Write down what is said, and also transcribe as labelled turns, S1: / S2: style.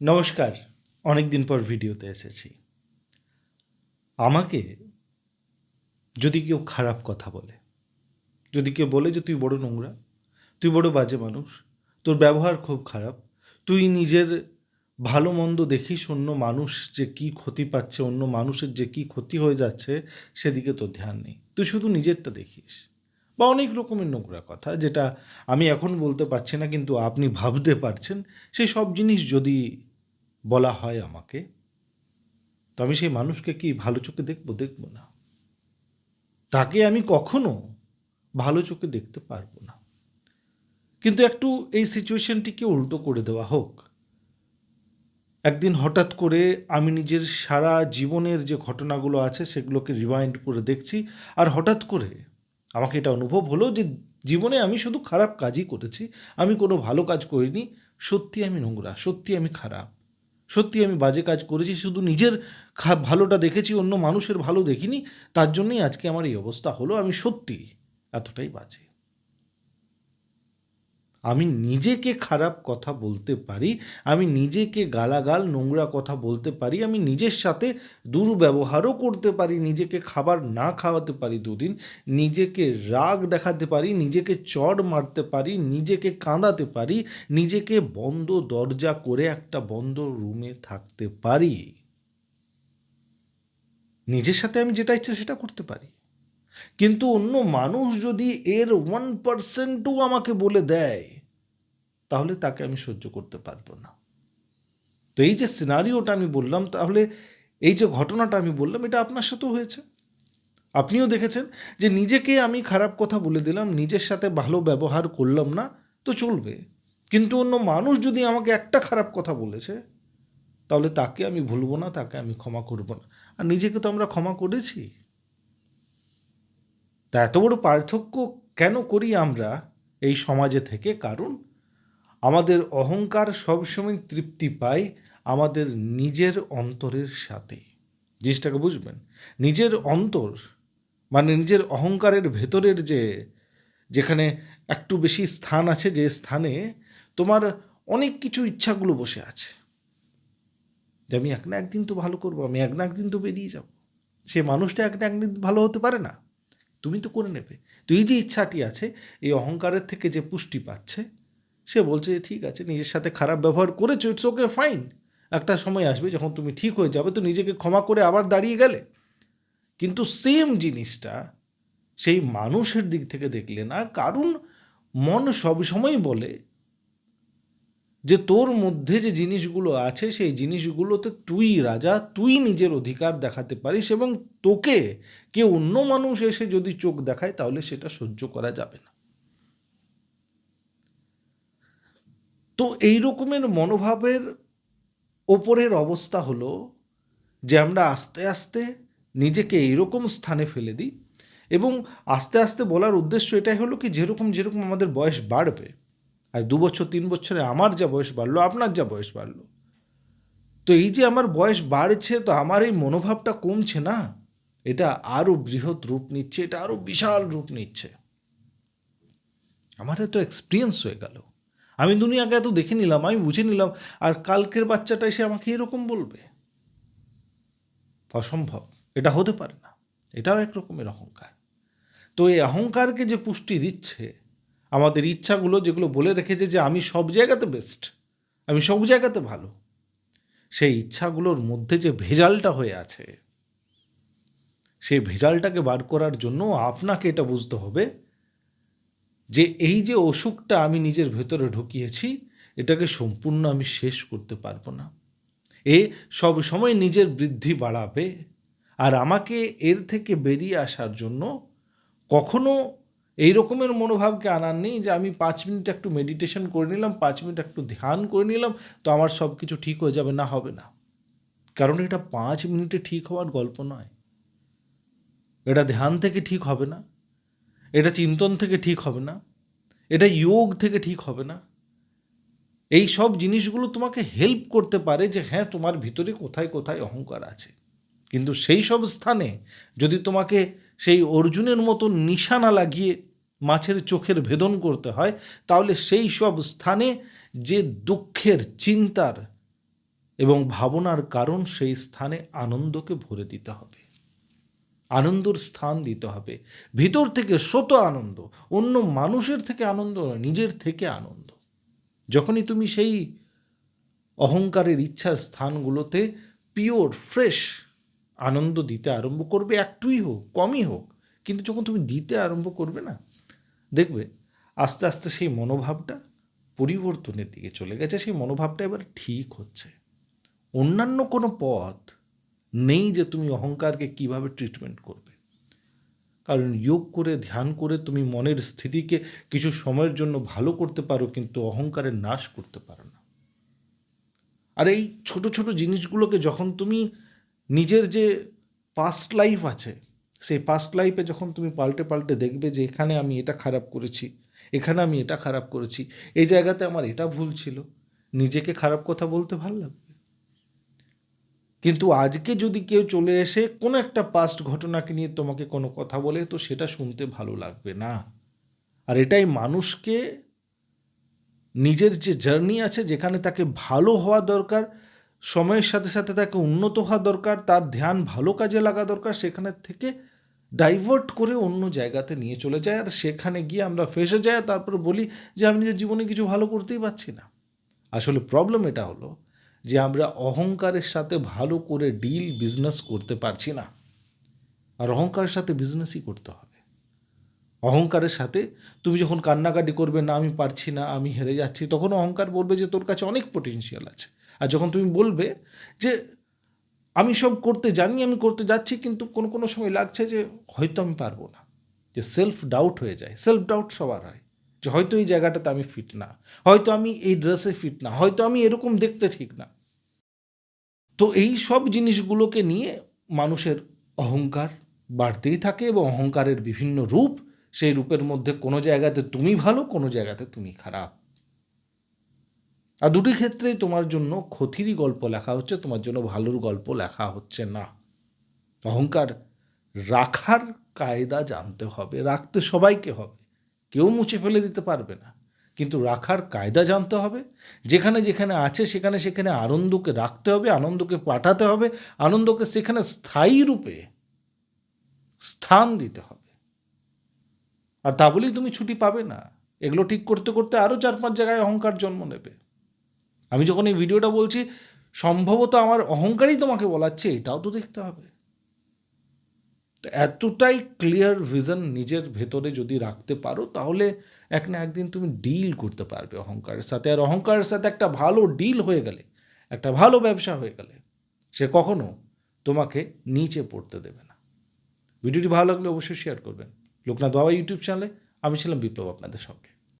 S1: নমস্কার অনেক দিন পর ভিডিওতে এসেছি। আমাকে যদি কেউ খারাপ কথা বলে, যদি কেউ বলে যে তুই বড় নোংরা, তুই বড় বাজে মানুষ, তোর ব্যবহার খুব খারাপ, তুই নিজের ভালো মন্দ দেখিস অন্য মানুষ যে কি ক্ষতি পাচ্ছে, অন্য মানুষের যে কি ক্ষতি হয়ে যাচ্ছে, সেদিকে তোর ধ্যান নেই। তুই শুধু নিজেরটা দেখিস। বা অনেক রকমের নোংরা কথা যেটা আমি এখন বলতে পারছি না, কিন্তু আপনি ভাবতে পারছেন সেই সব জিনিস যদি বলা হয় আমাকে, তো আমি সেই মানুষকে কি ভালো চোখে দেখব? দেখব না। তাকে আমি কখনো ভালো চোখে দেখতে পারব না। কিন্তু একটু এই সিচুয়েশনটিকে উল্টো করে দেওয়া হোক। একদিন হঠাৎ করে আমি নিজের সারা জীবনের যে ঘটনাগুলো আছে, সেগুলোকে রিমাইন্ড করে দেখছি, আর হঠাৎ করে আমাকে এটা অনুভব হলো যে জীবনে আমি শুধু খারাপ কাজই করেছি, আমি কোনো ভালো কাজ করিনি, সত্যি আমি নোংরা, সত্যি আমি খারাপ, সত্যি আমি বাজে কাজ করেছি, শুধু নিজের ভালোটা দেখেছি, অন্য মানুষের ভালো দেখিনি, তার জন্যই আজকে আমার এই অবস্থা হলো, আমি সত্যি এতটাই বাজে। আমি নিজেকে খারাপ কথা বলতে পারি, আমি নিজেকে গালাগাল, নোংরা কথা বলতে পারি, আমি নিজের সাথে দুর্ব্যবহারও করতে পারি, নিজেকে খাবার না খাওয়াতে পারি দুদিন, নিজেকে রাগ দেখাতে পারি, নিজেকে চড় মারতে পারি, নিজেকে কাঁদাতে পারি, নিজেকে বন্ধ দরজা করে একটা বন্ধ রুমে থাকতে পারি। নিজের সাথে আমি যেটা ইচ্ছা সেটা করতে পারি। কিন্তু অন্য মানুষ যদি এর ওয়ান পার্সেন্টও আমাকে বলে দেয় তাহলে তাকে আমি সহ্য করতে পারব না। তো এই যে সিনারিওটা আমি বললাম, তাহলে এই যে ঘটনাটা আমি বললাম, এটা আপনার সাথেও হয়েছে। আপনিও দেখেছেন যে নিজেকে আমি খারাপ কথা বলে দিলাম, নিজের সাথে ভালো ব্যবহার করলাম না, তো চলবে। কিন্তু অন্য মানুষ যদি আমাকে একটা খারাপ কথা বলেছে, তাহলে তাকে আমি ভুলবো না, তাকে আমি ক্ষমা করব না। আর নিজেকে তো আমরা ক্ষমা করেছি। তা এত বড় পার্থক্য কেন করি আমরা এই সমাজে থেকে? কারণ আমাদের অহংকার সবসময় তৃপ্তি পায় আমাদের নিজের অন্তরের সাথে। জিনিসটাকে বুঝবেন? নিজের অন্তর মানে নিজের অহংকারের ভেতরের যে, যেখানে একটু বেশি স্থান আছে যে স্থানে তোমার অনেক কিছু ইচ্ছাগুলো বসে আছে। যে আমি এক না একদিন তো ভালো করব, আমি এক না একদিন তো বেরিয়ে যাব। সে মানুষটা এক না একদিন ভালো হতে পারে না। তুমি তো করে নেবে। তো এই যে ইচ্ছাটি আছে, এই অহংকারের থেকে যে পুষ্টি পাচ্ছে সে বলছে ঠিক আছে, নিজের সাথে খারাপ ব্যবহার করেছ ইটস ওকে ফাইন একটা সময় আসবে যখন তুমি ঠিক হয়ে যাবে, তো নিজেকে ক্ষমা করে আবার দাঁড়িয়ে গেলে। কিন্তু সেম জিনিসটা সেই মানুষের দিক থেকে দেখলে না, কারণ মন সবসময় বলে যে, তোর মধ্যে যে জিনিসগুলো আছে, সেই জিনিসগুলোতে তুই রাজা, তুই নিজের অধিকার দেখাতে পারিস এবং তোকে কেউ অন্য মানুষ এসে যদি চোখ দেখায়, তাহলে সেটা সহ্য করা যাবে না। তো এই রকমের মনোভাবের ওপরের অবস্থা হলো যে আমরা আস্তে আস্তে নিজেকে এইরকম স্থানে ফেলে দিই এবং আস্তে আস্তে বলার উদ্দেশ্য এটাই হলো কি, যেরকম যেরকম আমাদের বয়স বাড়বে, আর দু বছর, তিন বছরে আমার যা বয়স বাড়লো, আপনার যা বয়স বাড়লো। তো এই যে আমার বয়স বাড়ছে, তো আমার এই মনোভাবটা কমছে না? এটা আরও বৃহৎ রূপ নিচ্ছে, এটা আরও বিশাল রূপ নিচ্ছে। আমার এত এক্সপিরিয়েন্স হয়ে গেল। আমি দুনিয়াকে এত দেখে নিলাম, আমি বুঝে নিলাম, আর কালকের বাচ্চাটা এসে আমাকে এরকম বলবে। অসম্ভব। এটা হতে পারে না। এটাও এক রকমের অহংকার। তো এই অহংকারকে যে পুষ্টি দিচ্ছে, আমাদের ইচ্ছাগুলো যেগুলো বলে রেখেছে যে আমি সব জায়গাতে বেস্ট আমি সব জায়গাতে ভালো, সেই ইচ্ছাগুলোর মধ্যে যে ভেজালটা হয়ে আছে, সেই ভেজালটাকে বার করার জন্য আপনাকে এটা বুঝতে হবে যে এই যে অসুখটা আমি নিজের ভেতরে ঢুকিয়েছি, এটাকে সম্পূর্ণ আমি শেষ করতে পারব না। এ সব সময় নিজের বৃদ্ধি বাড়াবে। আর আমাকে এর থেকে বেরিয়ে আসার জন্য কখনো এই রকমের মনোভাবকে আনার নেই যে আমি পাঁচ মিনিট একটু মেডিটেশন করে নিলাম, পাঁচ মিনিট একটু ধ্যান করে নিলাম, তো আমার সব কিছু ঠিক হয়ে যাবে, না হবে না। কারণ এটা পাঁচ মিনিটে ঠিক হওয়ার গল্প নয়। এটা ধ্যান থেকে ঠিক হবে না। এটা চিন্তন থেকে ঠিক হবে না, এটা যোগ থেকে ঠিক হবে না। এই সব জিনিসগুলো তোমাকে হেল্প করতে পারে যে হ্যাঁ তোমার ভিতরে কোথায় কোথায় অহংকার আছে। কিন্তু সেই সব স্থানে যদি তোমাকে সেই অর্জুনের মতো নিশানা লাগিয়ে মাছের চোখের ভেদন করতে হয়, তাহলে সেই সব স্থানে যে দুঃখের চিন্তার এবং ভাবনার কারণ, সেই স্থানে আনন্দকে ভরে দিতে হবে। আনন্দর স্থান দিতে হবে। ভিতর থেকে শত আনন্দ, অন্য মানুষের থেকে আনন্দ নিজের থেকে আনন্দ। যখনই তুমি সেই অহংকারের ইচ্ছার স্থানগুলোতে পিওর ফ্রেশ আনন্দ দিতে আরম্ভ করবে, একটুই হোক, কমই হোক, কিন্তু যখন তুমি দিতে আরম্ভ করবে না, দেখবে আস্তে আস্তে সেই মনোভাবটা পরিবর্তনের দিকে চলে গেছে, সেই মনোভাবটা এবার ঠিক হচ্ছে। অন্যান্য কোনো পথ নেই যে তুমি অহংকারকে কীভাবে ট্রিটমেন্ট করবে। কারণ যোগ করে, ধ্যান করে তুমি মনের স্থিতিকে কিছু সময়ের জন্য ভালো করতে পারো, কিন্তু অহংকারের নাশ করতে পারো না। আর এই ছোট ছোট জিনিসগুলোকে যখন তুমি নিজের যে পাস্ট লাইফ আছে, সেই পাস্ট লাইফে যখন তুমি পাল্টে পাল্টে দেখবে যে এখানে আমি এটা খারাপ করেছি, এখানে আমি এটা খারাপ করেছি, এই জায়গাতে আমার এটা ভুল ছিল, নিজেকে খারাপ কথা বলতে ভালো লাগবে কিন্তু আজকে যদি কেউ চলে এসে কোনো একটা পাস্ট ঘটনাকে নিয়ে তোমাকে কোনো কথা বলে, তো সেটা শুনতে ভালো লাগবে না। আর এটাই মানুষকে নিজের যে জার্নি আছে, যেখানে তাকে ভালো হওয়া দরকার, সময়ের সাথে সাথে তাকে উন্নত হওয়া দরকার, তার ধ্যান ভালো কাজে লাগা দরকার, সেখানে থেকে ডাইভার্ট করে অন্য জায়গাতে নিয়ে চলে যায়। আর সেখানে গিয়ে আমরা ফেসে যাই তারপরে বলি যে, আমি নিজের জীবনে কিছু ভালো করতেই পারছি না। আসলে প্রবলেম এটা হলো যে আমরা অহংকারের সাথে ভালো করে ডিল বিজনেস করতে পারছি না। আর অহংকারের সাথে বিজনেসই করতে হবে। অহংকারের সাথে তুমি যখন কান্নাকাটি করবে, না, আমি পারছি না, আমি হেরে যাচ্ছি, তখন অহংকার বলবে যে, তোর কাছে অনেক পোটেনশিয়াল আছে। আর যখন তুমি বলবে যে, আমি সব করতে জানি, আমি করতে যাচ্ছি, কিন্তু কোনো কোনো সময় লাগছে যে, হয়তো আমি পারব না। যে সেলফ ডাউট হয়ে যায়। সেলফ ডাউট সবার হয়। যে, হয়তো এই জায়গাটাতে আমি ফিট না। হয়তো আমি এই ড্রেসে ফিট না। হয়তো আমি এরকম দেখতে ঠিক না। তো এই সব জিনিসগুলোকে নিয়ে মানুষের অহংকার বাড়তেই থাকে এবং অহংকারের বিভিন্ন রূপ সেই রূপের মধ্যে কোনো জায়গাতে তুমি ভালো, কোনো জায়গাতে তুমি খারাপ। আর দুটি ক্ষেত্রেই তোমার জন্য ক্ষতিরই গল্প লেখা হচ্ছে, তোমার জন্য ভালোর গল্প লেখা হচ্ছে না। অহংকার রাখার কায়দা জানতে হবে, রাখতে সবাইকে হবে। কেউ মুছে ফেলে দিতে পারবে না। কিন্তু রাখার কায়দা জানতে হবে। যেখানে যেখানে আছে সেখানে সেখানে আনন্দকে রাখতে হবে, আনন্দকে পাঠাতে হবে, আনন্দকে সেখানে স্থায়ী রূপে স্থান দিতে হবে। আর তা বলেই তুমি ছুটি পাবে না। এগুলো ঠিক করতে করতে আরও চার পাঁচ জায়গায় অহংকার জন্ম নেবে। আমি যখন এই ভিডিওটা বলছি, সম্ভবত আমার অহংকারই তোমাকে বলাচ্ছে, এটাও তো দেখতে হবে। এতটাই ক্লিয়ার ভিজন নিজের ভেতরে যদি রাখতে পারো, তাহলে এক না একদিন তুমি ডিল করতে পারবে অহংকারের সাথে। আর অহংকারের সাথে একটা ভালো ডিল হয়ে গেলে, একটা ভালো ব্যবসা হয়ে গেলে, সে কখনো তোমাকে নিচে পড়তে দেবে না। ভিডিওটি ভালো লাগলে অবশ্যই শেয়ার করবেন। লোকনাথ বাবা ইউটিউব চ্যানেলে আমি ছিলাম বিপ্লব আপনাদের সঙ্গে।